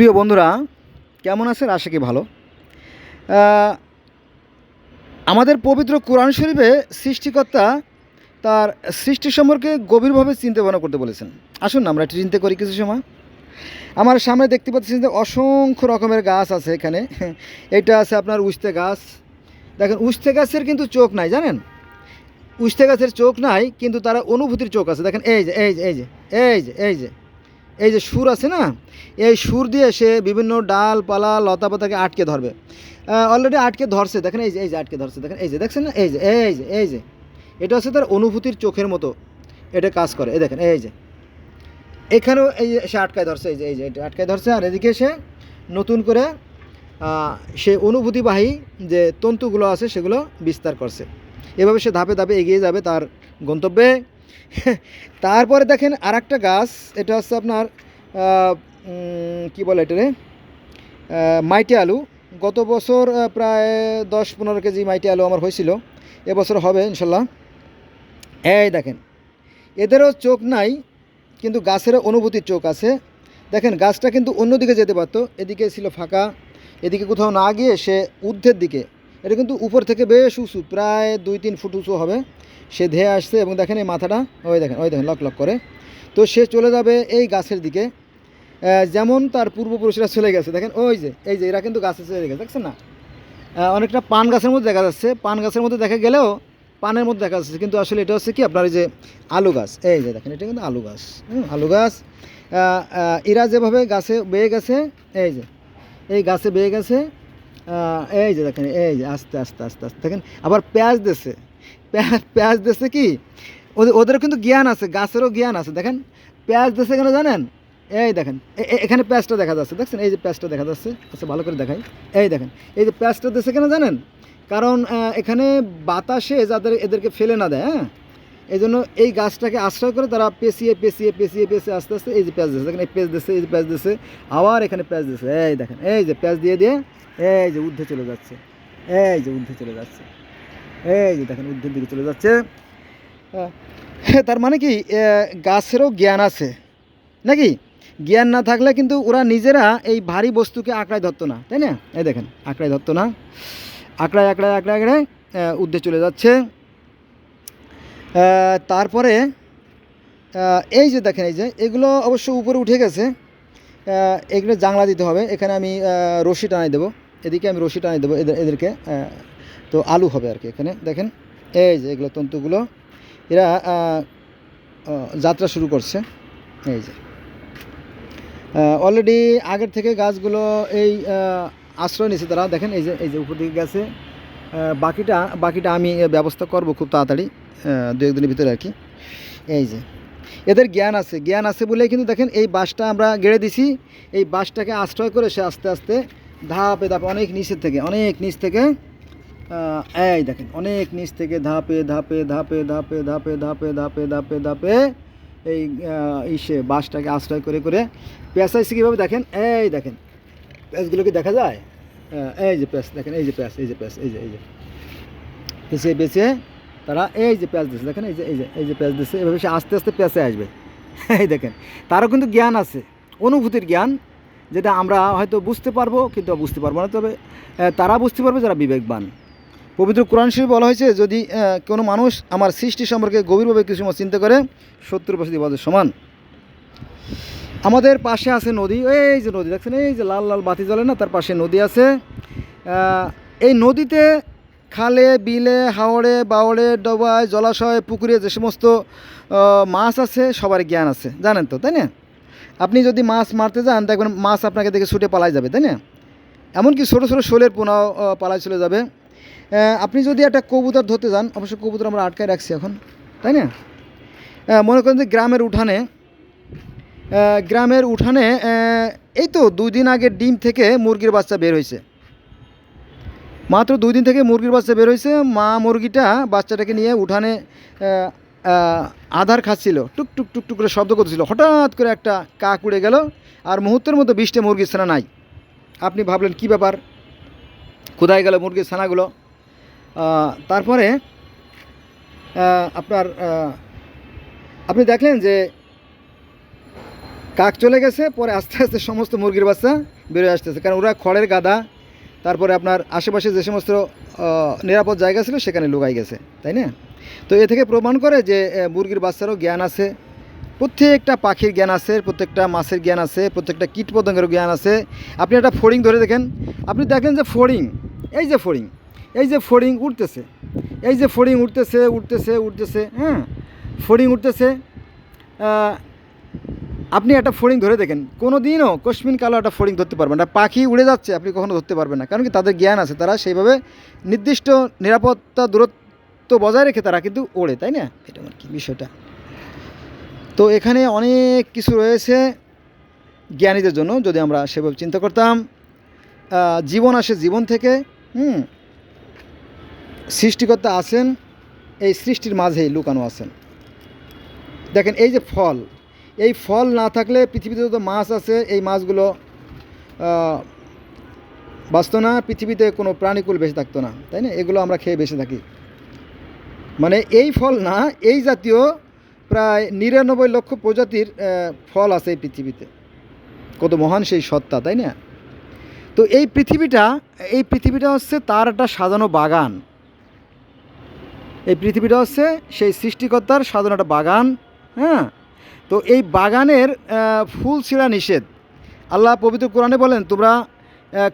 প্রিয় বন্ধুরা, কেমন আছেন? আশা কি ভালো। আমাদের পবিত্র কোরআন শরীফে সৃষ্টিকর্তা তার সৃষ্টি সম্পর্কে গভীরভাবে চিন্তা ভাবনা করতে বলেছেন। আসুন না আমরা একটু চিন্তা করি কিছু সময়। আমার সামনে দেখতে পাচ্ছি যে অসংখ্য রকমের গাছ আছে এখানে। এটা আছে আপনার উস্তে গাছ। দেখেন, উস্তে গাছের কিন্তু চোখ নাই, জানেন? উস্তে গাছের চোখ নাই, কিন্তু তারা অনুভূতির চোখ আছে। দেখেন, এই যে এই যে এই যে এই যে এই যে। এই যে সুর আছে না, এই সুর দিয়ে সে বিভিন্ন ডালপালা লতা পাতাকে আটকে ধরবে। অলরেডি আটকে ধরছে। দেখেন এই যে এই যে আটকে ধরছে। দেখেন, এই যে, দেখছেন না? এই যে এই যে এই যে। এটা হচ্ছে তার অনুভূতির চোখের মতো। এটা কাজ করে। এই দেখেন, এই যে। এখানেও এই যে সে আটকায় ধরছে, এই যে এই যে, এটা আটকায় ধরছে। আর এদিকে সে নতুন করে সে অনুভূতিবাহী যে তন্তুগুলো আছে, সেগুলো বিস্তার করছে। এভাবে সে ধাপে ধাপে এগিয়ে যাবে তার গন্তব্যে। তারপরে দেখেন আর একটা গাছ, এটা হচ্ছে আপনার কি বলে এটা রে? মাইটি আলু। গত বছর প্রায় দশ পনেরো কেজি মাইটি আলু আমার হয়েছিল। এবছর হবে ইনশাল্লাহ। এই দেখেন, এদেরও চোখ নাই, কিন্তু গাছেরও অনুভূতির চোখ আছে। দেখেন, গাছটা কিন্তু অন্যদিকে যেতে পারতো। এদিকে ছিল ফাঁকা, এদিকে কোথাও না গিয়ে সে ঊর্ধ্বের দিকে এটা কিন্তু উপর থেকে বেশ উঁচু, প্রায় দুই তিন ফুট উঁচু হবে। সে ধেয়ে আসছে এবং দেখেন এই মাথাটা, ওই দেখেন ওই দেখেন, লক লক করে। তো সে চলে যাবে এই গাছের দিকে। যেমন তার পূর্বপুরুষরা চলে গেছে। দেখেন, ওই যে, এই যে, এরা কিন্তু গাছে চলে গেছে, দেখছেন না? অনেকটা পান গাছের মধ্যে দেখা যাচ্ছে। পান গাছের মধ্যে দেখা গেলেও পানের মধ্যে দেখা যাচ্ছে। কিন্তু আসলে এটা হচ্ছে কি, আপনার এই যে আলু গাছ, এই যে দেখেন, এটা কিন্তু আলু গাছ আলু গাছ। এরা যেভাবে গাছে বেয়ে গেছে, এই যে, এই গাছে বেয়ে গেছে এই যে দেখেন, এই যে আস্তে আস্তে আস্তে আস্তে। দেখেন, আবার পেঁয়াজ দেশে পেঁয়াজ দেশে কি? ওদের ওদেরও কিন্তু জ্ঞান আছে, গাছেরও জ্ঞান আছে। দেখেন, পেঁয়াজ দেশে কেন জানেন? এই দেখেন এখানে পেঁয়াজটা দেখা যাচ্ছে। দেখছেন, এই যে পেঁয়াজটা দেখা যাচ্ছে। আচ্ছা ভালো করে দেখাই। এই দেখেন, এই যে পেঁয়াজটা দেশে কেন জানেন? কারণ এখানে বাতাসে যাদের এদেরকে ফেলে না দেয় হ্যাঁ? এই জন্য এই গাছটাকে আশ্রয় করে তারা পেঁচিয়ে পেঁচিয়ে পেঁচিয়ে পেঁচিয়ে, আস্তে আস্তে এই যে পেঁয়াজ দিচ্ছে দেখেন, এই পেঁয়াজ দিচ্ছে এই যে পেঁয়াজ দিচ্ছে আবার এখানে পেঁয়াজ দিচ্ছে এই দেখেন, এই যে পেঁয়াজ দিয়ে দিয়ে এই যে ঊর্ধ্বে চলে যাচ্ছে। এই যে ঊর্ধ্বে চলে যাচ্ছে। এই যে দেখেন ঊর্ধ্বের দিকে চলে যাচ্ছে। আহ, তার মানে কি গাছেরও জ্ঞান আছে। নাকি? জ্ঞান না থাকলে কিন্তু ওরা নিজেরা এই ভারী বস্তুকে আঁকড়ায় ধরতো না তাই না? এই দেখেন আঁকড়ায় ধরতো না। আঁকড়ায় আঁকড়ায় আঁকড়ায় আঁকড়ায় ঊর্ধ্বে চলে যাচ্ছে। তারপরে এই যে দেখেন এই যে এগুলো অবশ্য উপরে উঠে গেছে। এগুলো জাংলা দিতে হবে। এখানে আমি রশি টানাই দেবো। এদিকে আমি রশি টানাই দেবো, এদের এদেরকে তো আলু হবে আর কি এখানে। দেখেন, এই যে এগুলো তন্তুগুলো, এরা যাত্রা শুরু করছে। এই যে অলরেডি আগের থেকে গাছগুলো এই আশ্রয় নিয়েছে তারা। দেখেন, এই যে এই যে উপর দিকে গেছে। বাকিটা বাকিটা আমি ব্যবস্থা করব খুব তাড়াতাড়ি দু একদিনের ভিতরে আর কি। এই যে, এদের জ্ঞান আছে জ্ঞান আছে বলে কিন্তু দেখেন এই বাসটা আমরা গেড়ে দিছি। এই বাসটাকে আশ্রয় করে সে আস্তে আস্তে ধাপে ধাপে, অনেক নিচের থেকে, অনেক নিচ থেকে এই দেখেন, অনেক নিচ থেকে ধাপে ধাপে ধাপে ধাপে ধাপে ধাপে ধাপে ধাপে ধাপে এই ইসে বাসটাকে আশ্রয় করে করে পেঁচাইছে কীভাবে দেখেন? এই দেখেন, প্যাঁচগুলো কি দেখা যায়? এই যে প্যাঁচ, দেখেন, এই যে প্যাঁচ, এই যে প্যাঁচ, এই যে এই যে। পেঁচে বেছে তারা এই যে প্যাঁচ দিচ্ছে দেখেন, এই যে এই যে এই যে প্যাঁচ দিচ্ছে এভাবে সে আস্তে আস্তে পেঁচে আসবে। এই দেখেন, তারও কিন্তু জ্ঞান আছে, অনুভূতির জ্ঞান যেটা আমরা হয়তো বুঝতে পারব, কিন্তু বুঝতে পারব না। তবে তারা বুঝতে পারবে যারা বিবেকবান। পবিত্র কোরআন শরীফ বলা হয়েছে, যদি কোনো মানুষ আমার সৃষ্টি সম্পর্কে গভীরভাবে কিছু চিন্তা করে সত্তর ইবাদের সমান। আমাদের পাশে আছে নদী, এই যে নদী, দেখছেন? এই যে লাল লাল বাতি জ্বলে না, তার পাশে নদী আছে। এই নদীতে খালে, বিলে, হাওড়ে, বাওড়ে, ডবায়, জলাশয়, পুকুরে যে সমস্ত মাছ আছে, সবার জ্ঞান আছে। জানেন তো, তাই না? আপনি যদি মাছ মারতে যান, দেখবেন মাছ আপনাকে দেখে ছুটে পালাই যাবে, তাই না? এমনকি ছোটো ছোটো শোলের পোনাও পালায় চলে যাবে। আপনি যদি একটা কবুতর ধরতে যান অবশ্য কবুতর আমরা আটকায় রাখছি এখন, তাই না? মনে করেন যে গ্রামের উঠানে গ্রামের উঠানে এই তো দুই দিন আগে ডিম থেকে মুরগির বাচ্চা বের হয়েছে। মাত্র দুই দিন থেকে মুরগির বাচ্চা বের হয়েছে। মা মুরগিটা বাচ্চাটাকে নিয়ে উঠানে আধার খাচ্ছিল টুক টুক টুক টুক করে শব্দ করতেছিল হঠাৎ করে একটা কাক উড়ে গেল আর মুহূর্তের মতো বৃষ্টি মুরগির ছানা নাই। আপনি ভাবলেন, কি ব্যাপার? কোথায় গেল মুরগির ছানাগুলো? তারপরে আপনার আপনি দেখলেন যে কাক চলে গেছে, পরে আস্তে আস্তে সমস্ত মুরগির বাচ্চা বেরোয় আসতেছে। কারণ ওরা খড়ের গাদা তারপরে আপনার আশেপাশে যে সমস্ত নিরাপদ জায়গা ছিল, সেখানে লুকাই গেছে। তাই না? তো এ থেকে প্রমাণ করে যে মুরগির বাচ্চারও জ্ঞান আছে, প্রত্যেকটা পাখির জ্ঞান আছে, প্রত্যেকটা মাছের জ্ঞান আছে, প্রত্যেকটা কীট পতঙ্গের জ্ঞান আছে। আপনি একটা ফড়িং ধরে দেখেন, আপনি দেখেন যে ফড়িং এই যে ফড়িং এই যে ফড়িং উঠতেছে, এই যে ফড়িং উঠতেছে উঠতেছে উঠতেছে হ্যাঁ ফড়িং উঠতেছে আপনি একটা ফড়িং ধরে দেখেন কোনো দিনও কশ্মিন কালো একটা ফড়িং ধরতে পারবেন না। পাখি উড়ে যাচ্ছে, আপনি কখনো ধরতে পারবেন না, কারণ কি তাদের জ্ঞান আছে, তারা সেইভাবে নির্দিষ্ট নিরাপত্তা, দূরত্ব বজায় রেখে তারা কিন্তু ওড়ে, তাই না? এটা আমার কি বিষয়টা? তো এখানে অনেক কিছু রয়েছে জ্ঞানীদের জন্য, যদি আমরা সেভাবে চিন্তা করতাম। জীবন আসে জীবন থেকে, হুম? সৃষ্টিকর্তা আছেন, এই সৃষ্টির মাঝেই লুকানো আছেন। দেখেন, এই যে ফল, এই ফল না থাকলে পৃথিবীতে যত মাছ আছে, এই মাছগুলো বাঁচতো না, পৃথিবীতে কোনো প্রাণীকুল বেঁচে থাকতো না, তাই না? এগুলো আমরা খেয়ে বেঁচে থাকি। মানে এই ফল না, এই জাতীয় প্রায় নিরানব্বই লক্ষ প্রজাতির ফল আছে এই পৃথিবীতে। কত মহান সেই সত্তা, তাই না? তো এই পৃথিবীটা এই পৃথিবীটা হচ্ছে তার একটা সাজানো বাগান। এই পৃথিবীটা হচ্ছে সেই সৃষ্টিকর্তার সাজানো একটা বাগান হ্যাঁ? তো এই বাগানের ফুল ছিঁড়া নিষেধ। আল্লাহ পবিত্র কোরআনে বলেন, তোমরা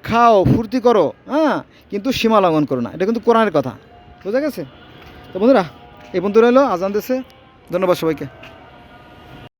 খাও, ফুর্তি করো হ্যাঁ? কিন্তু সীমা লঙ্ঘন করো না। এটা কিন্তু কোরআনের কথা। বোঝা গেছে? তো বন্ধুরা এই বন্ধুরা হলো আজান দেশে ধন্যবাদ সবাইকে।